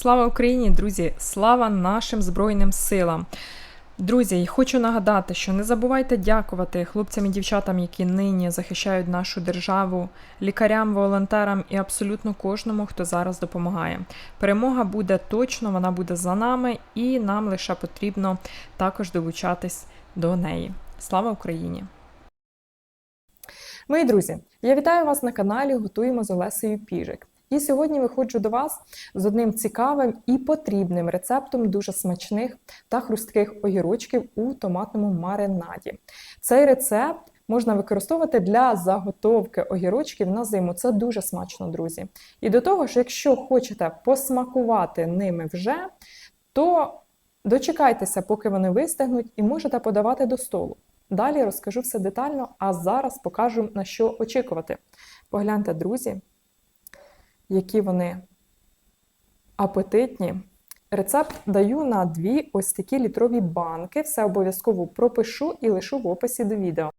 Слава Україні, друзі! Слава нашим Збройним силам! Друзі, хочу нагадати, що не забувайте дякувати хлопцям і дівчатам, які нині захищають нашу державу, лікарям, волонтерам і абсолютно кожному, хто зараз допомагає. Перемога буде точно, вона буде за нами, і нам лише потрібно також долучатись до неї. Слава Україні! Мої друзі, я вітаю вас на каналі Готуємо з Олесею Піжик. І сьогодні виходжу до вас з одним цікавим і потрібним рецептом дуже смачних та хрустких огірочків у томатному маринаді. Цей рецепт можна використовувати для заготовки огірочків на зиму. Це дуже смачно, друзі. І до того ж, якщо хочете посмакувати ними вже, то дочекайтеся, поки вони вистигнуть, і можете подавати до столу. Далі розкажу все детально, а зараз покажу на що очікувати. Погляньте, друзі які вони апетитні. Рецепт даю на дві ось такі літрові банки. Все обов'язково пропишу і лишу в описі до відео.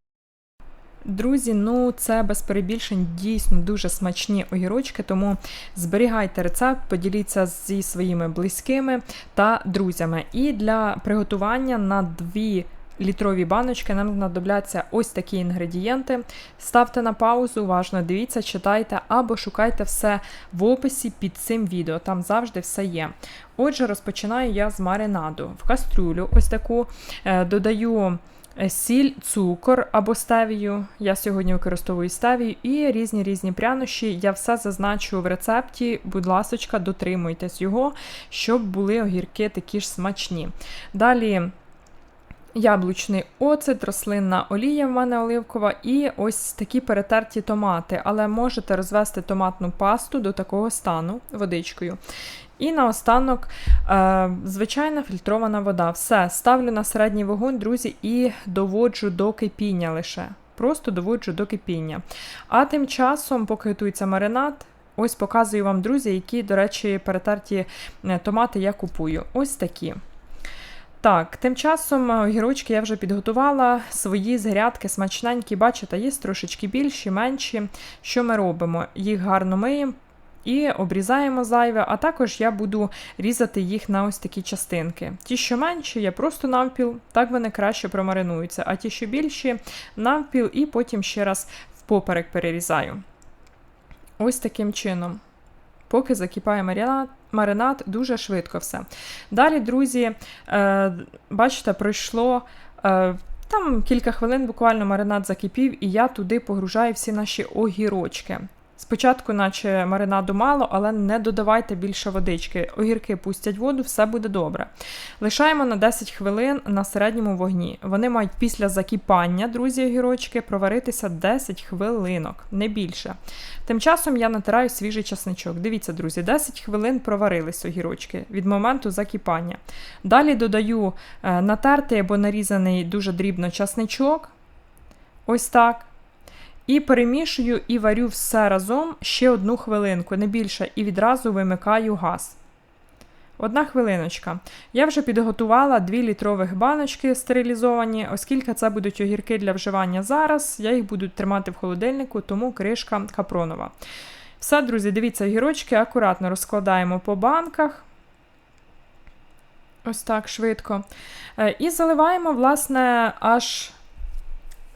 Друзі, ну це без перебільшень дійсно дуже смачні огірочки, тому зберігайте рецепт, поділіться зі своїми близькими та друзями. І для приготування на дві літрові баночки нам знадобляться ось такі інгредієнти. Ставте на паузу, уважно дивіться, читайте або шукайте все в описі під цим відео. Там завжди все є. Отже, розпочинаю я з маринаду. В кастрюлю ось таку е, додаю. Е, сіль, цукор або стевію. Я сьогодні використовую стевію і різні різні прянощі. Я все зазначу в рецепті, будь ласочка, дотримуйтесь його, щоб були огірки такі ж смачні. Далі Яблучний оцет, рослинна олія в мене оливкова, і ось такі перетерті томати. Але можете розвести томатну пасту до такого стану водичкою. І наостанок е, звичайна фільтрована вода. Все, ставлю на середній вогонь, друзі, і доводжу до кипіння лише. Просто доводжу до кипіння. А тим часом, поки готується маринад, ось показую вам, друзі, які, до речі, перетерті е, томати я купую. Ось такі. Так, тим часом е, огірочки я вже підготувала свої з грядки смачненькі, бачите, є трошечки більші, менші. Що ми робимо? Їх гарно миємо і обрізаємо зайве, а також я буду різати їх на ось такі частинки. Ті, що менші, я просто навпіл, так вони краще промаринуються, а ті, що більші, навпіл, і потім ще раз впоперек перерізаю. Ось таким чином поки закипає маринад, маринад дуже швидко все. Далі, друзі, е, бачите, пройшло. Е, там кілька хвилин буквально маринад закипів, і я туди погружаю всі наші огірочки. Спочатку, наче маринаду мало, але не додавайте більше водички. Огірки пустять воду, все буде добре. Лишаємо на 10 хвилин на середньому вогні. Вони мають після закіпання, друзі, огірочки, проваритися 10 хвилинок, не більше. Тим часом я натираю свіжий часничок. Дивіться, друзі, 10 хвилин проварились огірочки від моменту закіпання. Далі додаю е, натертий або нарізаний дуже дрібно часничок. Ось так. І перемішую і варю все разом ще одну хвилинку, не більше, і відразу вимикаю газ. Одна хвилиночка. Я вже підготувала 2 літрових баночки стерилізовані, оскільки це будуть огірки для вживання зараз, я їх буду тримати в холодильнику, тому кришка капронова. Все, друзі, дивіться, огірочки акуратно розкладаємо по банках. Ось так швидко. Е, і заливаємо, власне, аж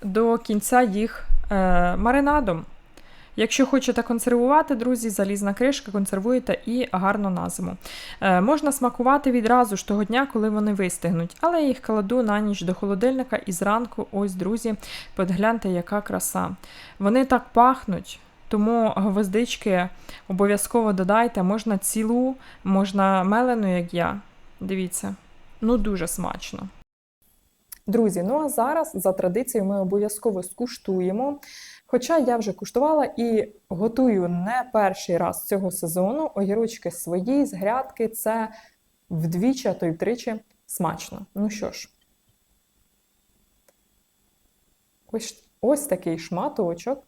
до кінця їх е, маринадом. Якщо хочете консервувати, друзі, залізна кришка, консервуєте і гарно на зиму. Е, можна смакувати відразу ж того дня, коли вони вистигнуть, але я їх кладу на ніч до холодильника і зранку, ось, друзі, подгляньте, яка краса. Вони так пахнуть. Тому гвоздички обов'язково додайте, можна цілу, можна мелену, як я. Дивіться, ну дуже смачно. Друзі, ну а зараз за традицією ми обов'язково скуштуємо. Хоча я вже куштувала і готую не перший раз цього сезону огірочки свої з грядки це вдвічі, а то й втричі смачно. Ну що ж, ось, ось такий шматочок.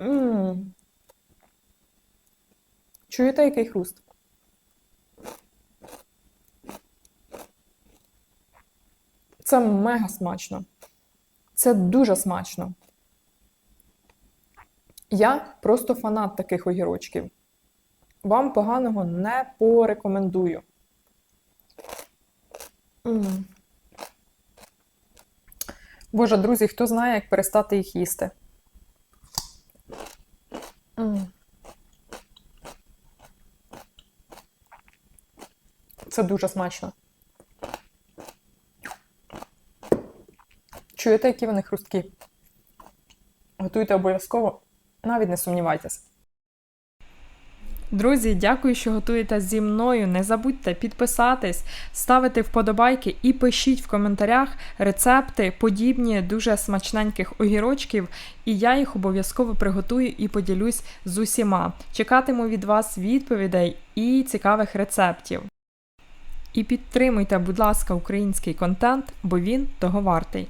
Ммм. Чуєте, який хруст? Це мега смачно. Це дуже смачно. Я просто фанат таких огірочків. Вам поганого не порекомендую. М. Боже, друзі, хто знає, як перестати їх їсти? М. Це дуже смачно. Чуєте, які вони хрусткі? Готуйте обов'язково, навіть не сумнівайтесь. Друзі, дякую, що готуєте зі мною. Не забудьте підписатись, ставити вподобайки і пишіть в коментарях рецепти подібні дуже смачненьких огірочків, і я їх обов'язково приготую і поділюсь з усіма. Чекатиму від вас відповідей і цікавих рецептів. І підтримуйте, будь ласка, український контент, бо він того вартий.